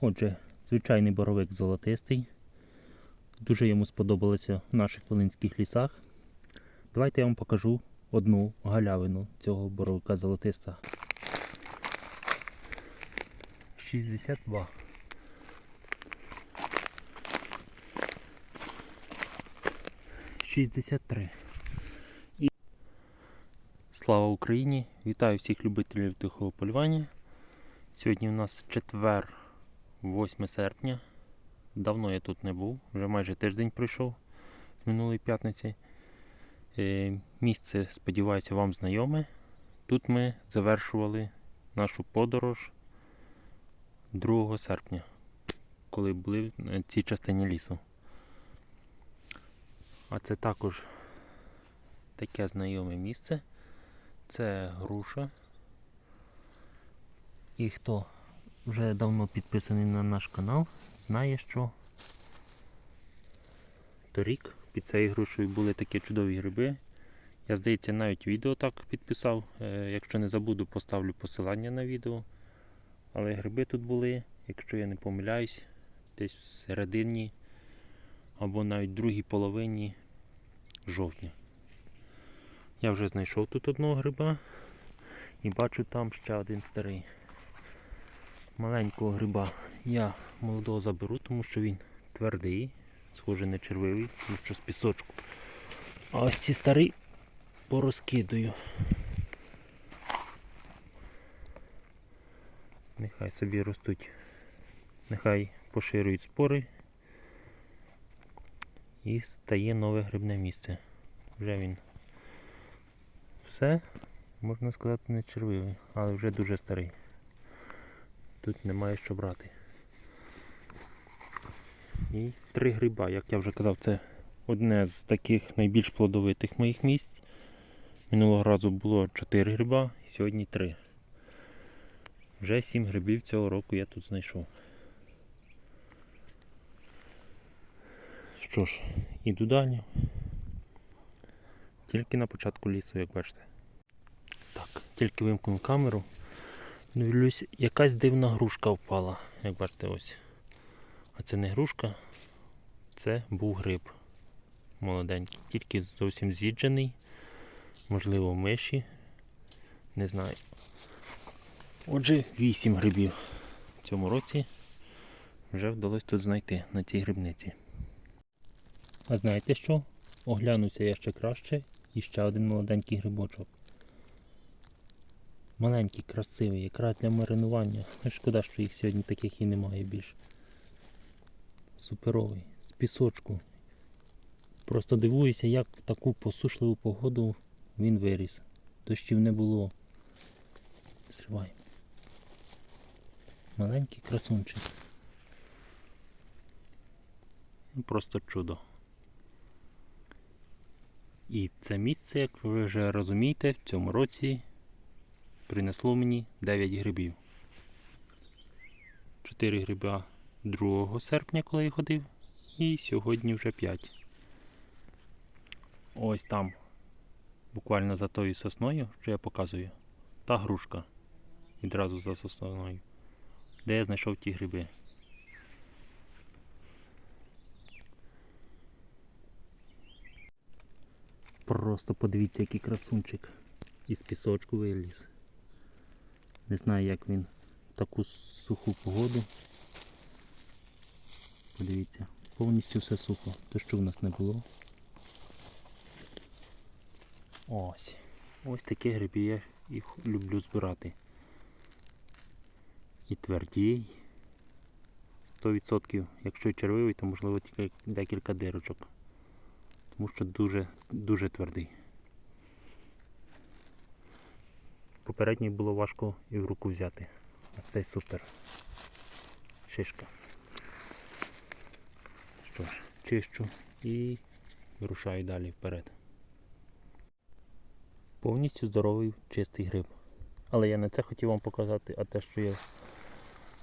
Отже, звичайний боровик золотистий. Дуже йому сподобалося в наших волинських лісах. Давайте я вам покажу одну галявину цього боровика золотиста. 62. Шістдесят три. І... Слава Україні! Вітаю всіх любителів тихого полювання. Сьогодні у нас четвер, 8 серпня. Давно я тут не був, вже майже тиждень пройшов з минулої п'ятниці. Е, Місце, сподіваюся, вам знайоме. Тут ми завершували нашу подорож 2 серпня, коли були в цій частині лісу. А це також таке знайоме місце. Це груша. І хто вже давно підписаний на наш канал, знає, що торік під цією грушею були такі чудові гриби. Я, здається, навіть відео так підписав. Е, Якщо не забуду, поставлю посилання на відео. Але гриби тут були, якщо я не помиляюсь, десь в середині або навіть в другій половині жовтня. Я вже знайшов тут одного гриба і бачу там ще один старий. Маленького гриба я молодого заберу, тому що він твердий, схожий на червивий, тому що з пісочку. А ось ці старі порозкидую. Нехай собі ростуть, нехай поширюють спори і стає нове грибне місце. Вже він все, можна сказати, не червивий, але вже дуже старий. Тут немає що брати. І три гриба, як я вже казав, це одне з таких найбільш плодовитих моїх місць. Минулого разу було 4 гриба, сьогодні 3. Вже 7 грибів цього року я тут знайшов. Що ж, іду далі. Тільки на початку лісу, як бачите. Так, тільки вимкнув камеру. Дивлюсь, якась дивна грушка впала, як бачите ось. А це не грушка, це був гриб молоденький, тільки зовсім з'їджений, можливо, миші, не знаю. Отже, 8 грибів в цьому році вже вдалося тут знайти на цій грибниці. А знаєте що? Оглянуся я ще краще і ще один молоденький грибочок. Маленький, красивий, якраз для маринування. Шкода, що їх сьогодні таких і немає більше. Суперовий, з пісочку. Просто дивуюся, як в таку посушливу погоду він виріс. Дощів не було. Зривай. Маленький красунчик. Ну, Просто чудо. І це місце, як ви вже розумієте, в цьому році принесло мені 9 грибів. 4 гриба 2 серпня, коли я ходив, і сьогодні вже 5. Ось там, буквально за тою сосною, що я показую, та грушка відразу за сосною, де я знайшов ті гриби. Просто подивіться, який красунчик із пісочку виліз. Не знаю, як він в таку суху погоду. Подивіться, повністю все сухо. То що в нас не було. Ось. Ось такі гриби я їх люблю збирати. І твердій. 100%. Якщо червивий, то можливо тільки декілька дирочок. Тому що дуже, дуже твердий. Попередній було важко і в руку взяти. А цей супер. Шишка. Що ж, чищу і вирушаю далі вперед. Повністю здоровий чистий гриб. Але я не це хотів вам показати, а те, що я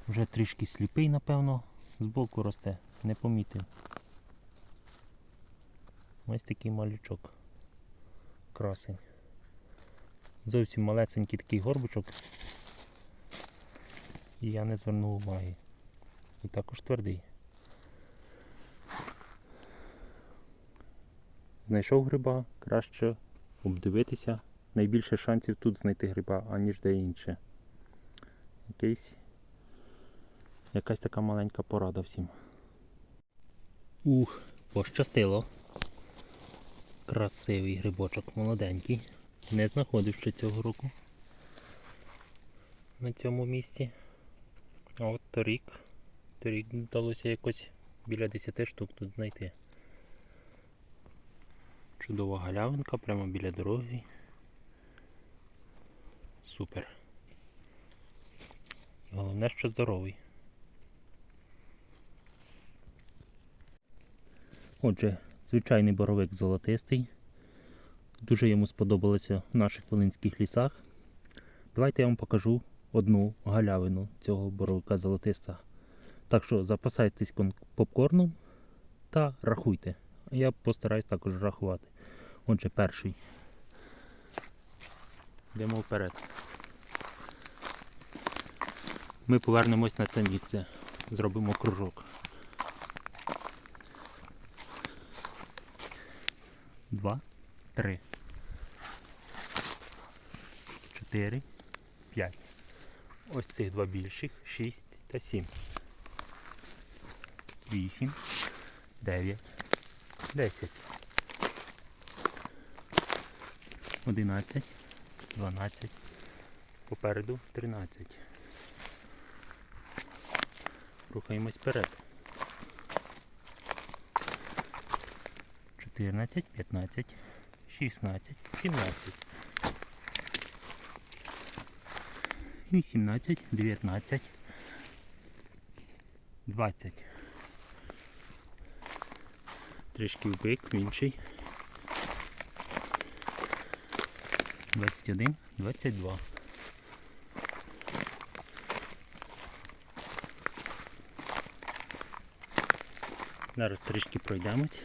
вже трішки сліпий, напевно, збоку росте, не помітив. Ось такий малючок. Красень. Зовсім малесенький такий горбочок. І я не звернув уваги. І також твердий. Знайшов гриба, краще обдивитися. Найбільше шансів тут знайти гриба, аніж де інше. Якийсь, якась така маленька порада всім. Ух, пощастило. Красивий грибочок, молоденький. Не знаходив ще цього року на цьому місці. А от торік, торік вдалося якось біля 10 штук тут знайти. Чудова галявинка прямо біля дороги. Супер. І Головне, що здоровий. Отже, звичайний боровик золотистий. Дуже йому сподобалося в наших волинських лісах. Давайте я вам покажу одну галявину цього боровика золотиста. Так що запасайтесь попкорном та рахуйте. Я постараюсь також рахувати. Отже, перший. Йдемо вперед. Ми повернемось на це місце. Зробимо кружок. Два, три, чотири, п'ять. Ось цих два більших, шість та сім. Вісім, дев'ять, десять. Одинадцять, дванадцять. Попереду тринадцять. Рухаємось вперед. 14, 15, 16, 17, 18, 19, 20. Трішки в бик, в інший. 21, 22. Зараз трішки пройдемось.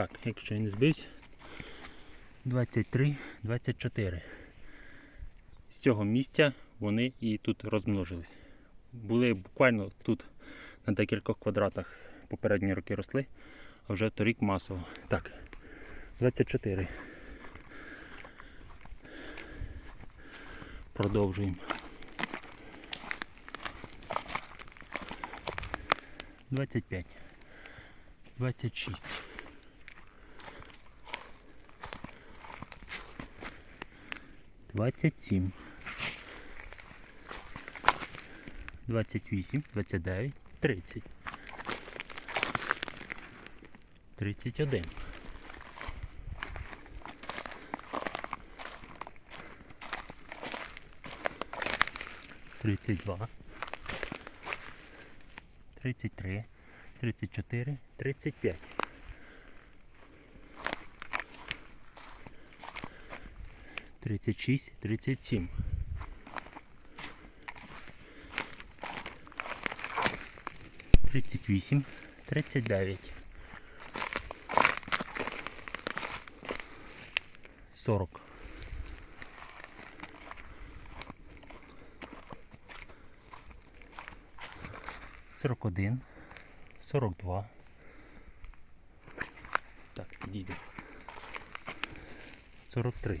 Так, якщо я не збився, 23, 24. З цього місця вони і тут розмножились. Були буквально тут на декількох квадратах попередні роки росли, а вже торік масово. Так, 24. Продовжуємо. 25. 26. 27, 28, 29, 30, 31. Тридцять два, тридцять три, тридцять чотири, тридцять п'ять. Тридцять шість, тридцять сім. Тридцять вісім, тридцять дев'ять. Сорок один. Сорок два. Так, підійде. Сорок три.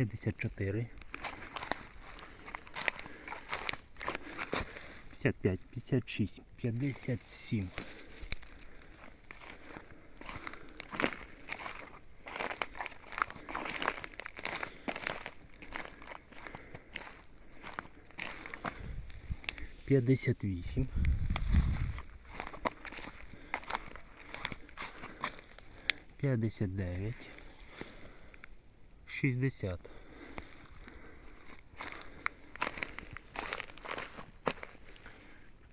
54, 55, 56, 57. П'ятдесят вісім. П'ятдесят дев'ять. Шістдесят.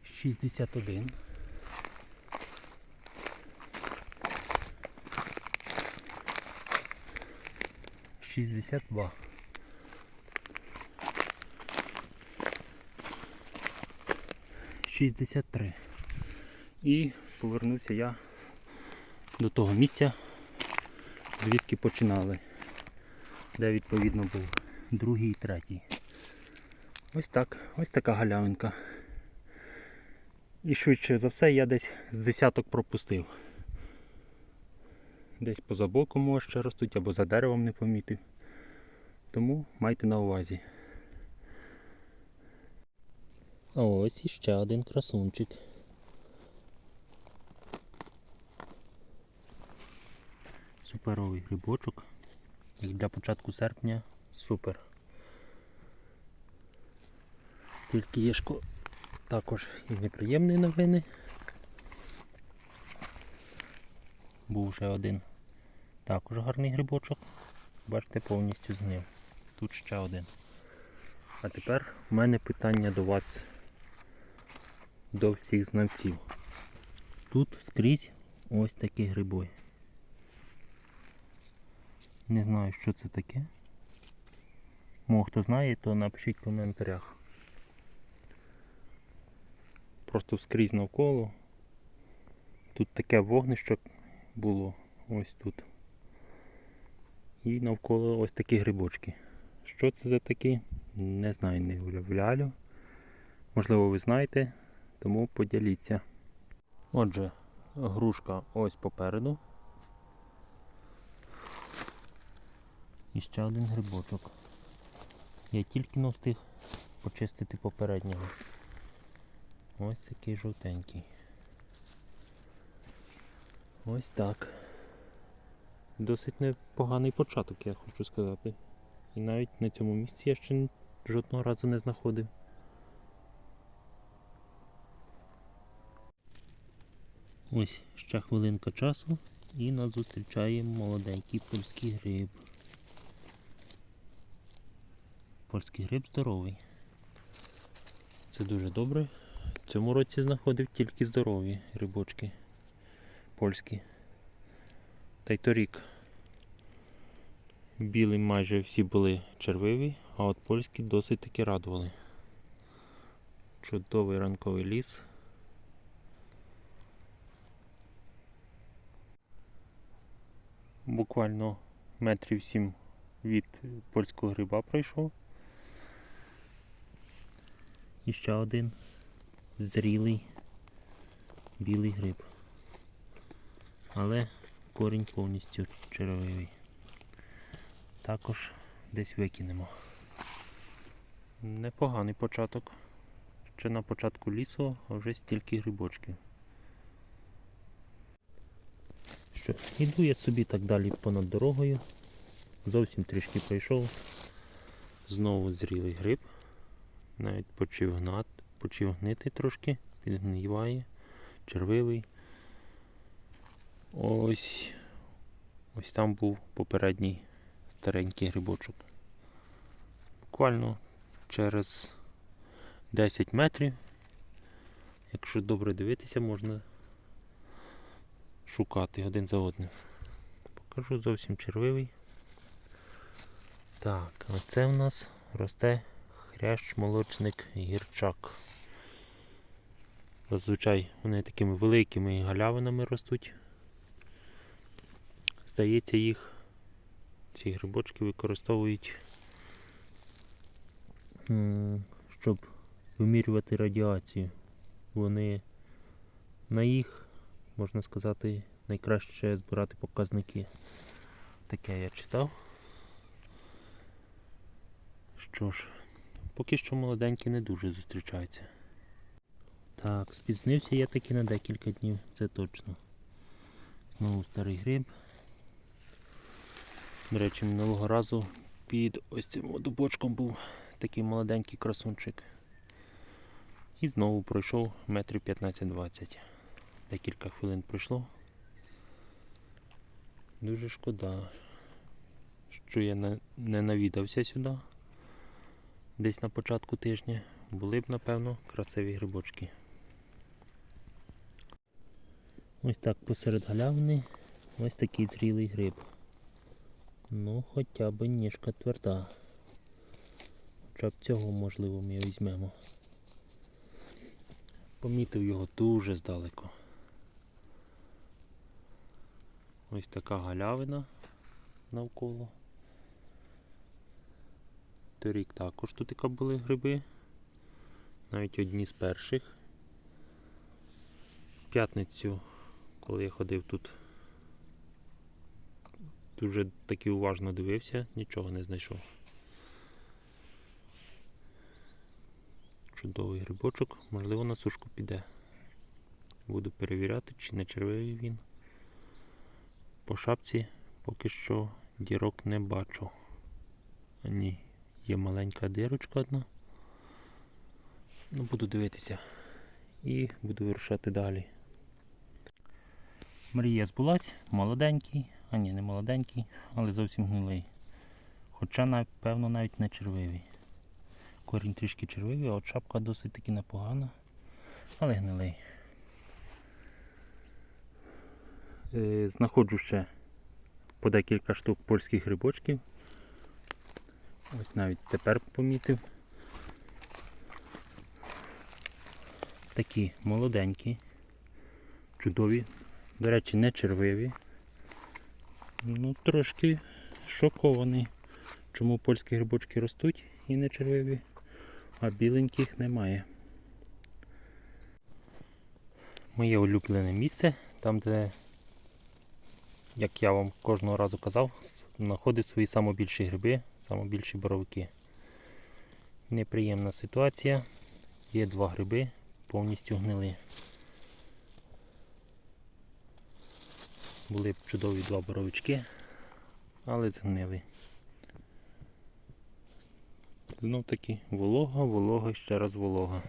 Шістдесят один. Шістдесят два. Шістдесят три. І повернувся я до того місця, звідки починали, де відповідно був другий і третій. Ось так, ось така галявинка. І швидше за все я десь з десяток пропустив. Десь поза боком може ще ростуть або за деревом не помітив. Тому майте на увазі. А ось іще один красунчик. Суперовий грибочок. Як для початку серпня супер. Тільки є шко... також і неприємні новини. Був ще один також гарний грибочок. Бачите, повністю згнив. Тут ще один. А тепер у мене питання до вас, до всіх знавців. Тут скрізь ось такі гриби. Не знаю, що це таке. Може хто знає, то напишіть в коментарях. Просто скрізь навколо. Тут таке вогнище було ось тут. І навколо ось такі грибочки. Що це за такі? Не знаю, не уявляю. Можливо, ви знаєте, тому поділіться. Отже, грушка ось попереду. І ще один грибочок. Я тільки не встиг почистити попереднього. Ось такий жовтенький. Ось так. Досить непоганий початок, я хочу сказати. І навіть на цьому місці я ще жодного разу не знаходив. Ось ще хвилинка часу і нас зустрічає молоденький польський гриб. Польський гриб здоровий. Це дуже добре. В цьому році знаходив тільки здорові грибочки польські. Та й торік. Білі майже всі були червиві, а от польські досить таки радували. Чудовий ранковий ліс. Буквально метрів сім від польського гриба пройшов. І ще один зрілий білий гриб. Але корінь повністю червивий. Також десь викинемо. Непоганий початок. Ще на початку лісу, а вже стільки грибочків. Що, іду я собі так далі понад дорогою. Зовсім трішки пройшов. Знову зрілий гриб. Навіть почав гнат, почав гнити трошки, підгниває, червивий. Ось ось там був попередній старенький грибочок. Буквально через 10 метрів, якщо добре дивитися, можна шукати один за одним. Покажу зовсім червивий. Так, а це в нас росте хрящ молочник гірчак. Зазвичай вони такими великими галявинами ростуть. Здається, їх ці грибочки використовують, щоб вимірювати радіацію. Вони на їх, можна сказати, найкраще збирати показники. Таке я читав. Що ж, поки що молоденькі не дуже зустрічаються. Так, спізнився я таки на декілька днів, це точно. Знову старий гриб. До речі, минулого разу під ось цим дубочком був такий молоденький красунчик. І знову пройшов метрів 15-20. Декілька хвилин пройшло. Дуже шкода, що я не навідався сюди. Десь на початку тижня були б, напевно, красиві грибочки. Ось так посеред галявини ось такий зрілий гриб. Ну, хоча б ніжка тверда. Хоча б цього, можливо, ми візьмемо. Помітив його дуже здалеку. Ось така галявина навколо. Торік також тут були гриби. Навіть одні з перших. В п'ятницю, коли я ходив тут, дуже таки уважно дивився, нічого не знайшов. Чудовий грибочок, можливо на сушку піде. Буду перевіряти, чи не червивий він. По шапці поки що дірок не бачу. Ні, є маленька дирочка одна. Ну, буду дивитися і буду вирушати далі. Мрія збулась, молоденький, а ні, не молоденький, але зовсім гнилий. Хоча, напевно, навіть не червивий. Корінь трішки червивий, а от шапка досить таки непогана, але гнилий. Е, знаходжу ще по декілька штук польських грибочків. Ось навіть тепер помітив. Такі молоденькі, чудові, до речі, не червиві. Ну, трошки шокований, чому польські грибочки ростуть і не червиві, а біленьких немає. Моє улюблене місце, там де як я вам кожного разу казав, знаходить свої найбільші гриби, найбільші боровики. Неприємна ситуація. Є два гриби, повністю гнили. Були б чудові два боровички, але згнили. Знов таки волога, волога ще раз волога.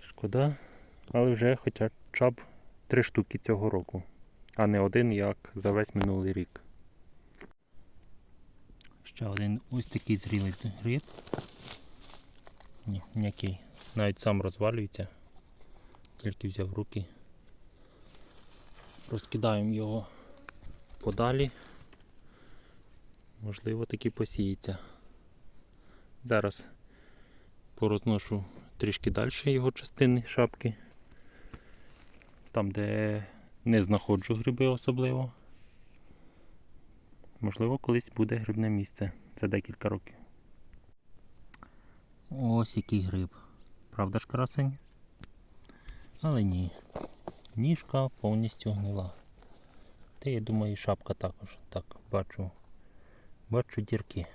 Шкода, але вже хоча б три штуки цього року а не один, як за весь минулий рік. Ще один ось такий зрілий гриб. Ні, м'який. Навіть сам розвалюється. Тільки взяв руки. Розкидаємо його подалі. Можливо таки посіється. Зараз порозношу трішки далі його частини шапки. Там де не знаходжу гриби особливо. Можливо, колись буде грибне місце. Це декілька років. Ось який гриб. Правда ж красень? Але ні. Ніжка повністю гнила. Та я думаю, і шапка також. Так, бачу. Бачу дірки.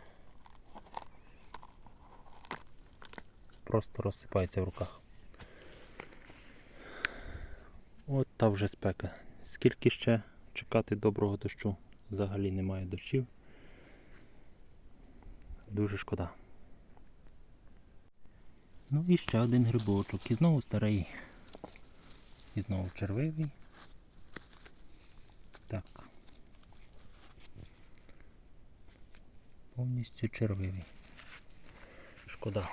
Просто розсипається в руках. От та вже спека. Скільки ще чекати доброго дощу? Взагалі немає дощів. Дуже шкода. Ну і ще один грибочок. І знову старий. І знову червивий. Так. Повністю червивий. Шкода.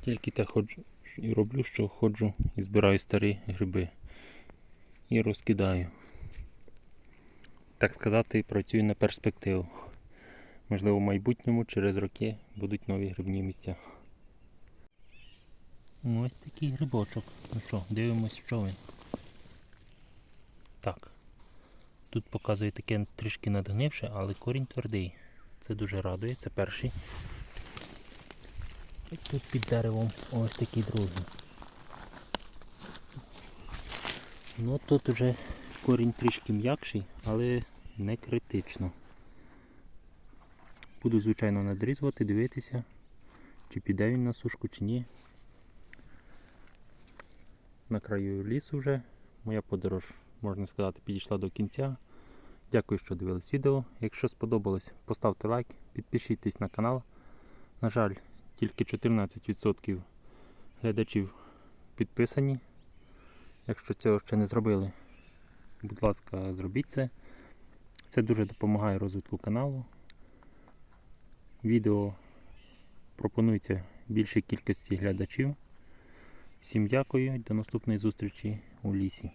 Тільки те ходжу і роблю, що ходжу і збираю старі гриби і розкидаю. Так сказати, працюю на перспективу. Можливо, в майбутньому через роки будуть нові грибні місця. Ось такий грибочок. Ну що, дивимось, що він. Так. Тут показує таке трішки надгнивше, але корінь твердий. Це дуже радує, це перший. І тут під деревом ось такий другий. Ну тут вже корінь трішки м'якший, але не критично. Буду, звичайно, надрізувати, дивитися, чи піде він на сушку, чи ні. На краю лісу вже. Моя подорож, можна сказати, підійшла до кінця. Дякую, що дивились відео. Якщо сподобалось, поставте лайк, підпишіться на канал. На жаль, тільки 14% глядачів підписані. Якщо цього ще не зробили, будь ласка, зробіть це. Це дуже допомагає розвитку каналу. Відео пропонується більшій кількості глядачів. Всім дякую до наступної зустрічі у лісі.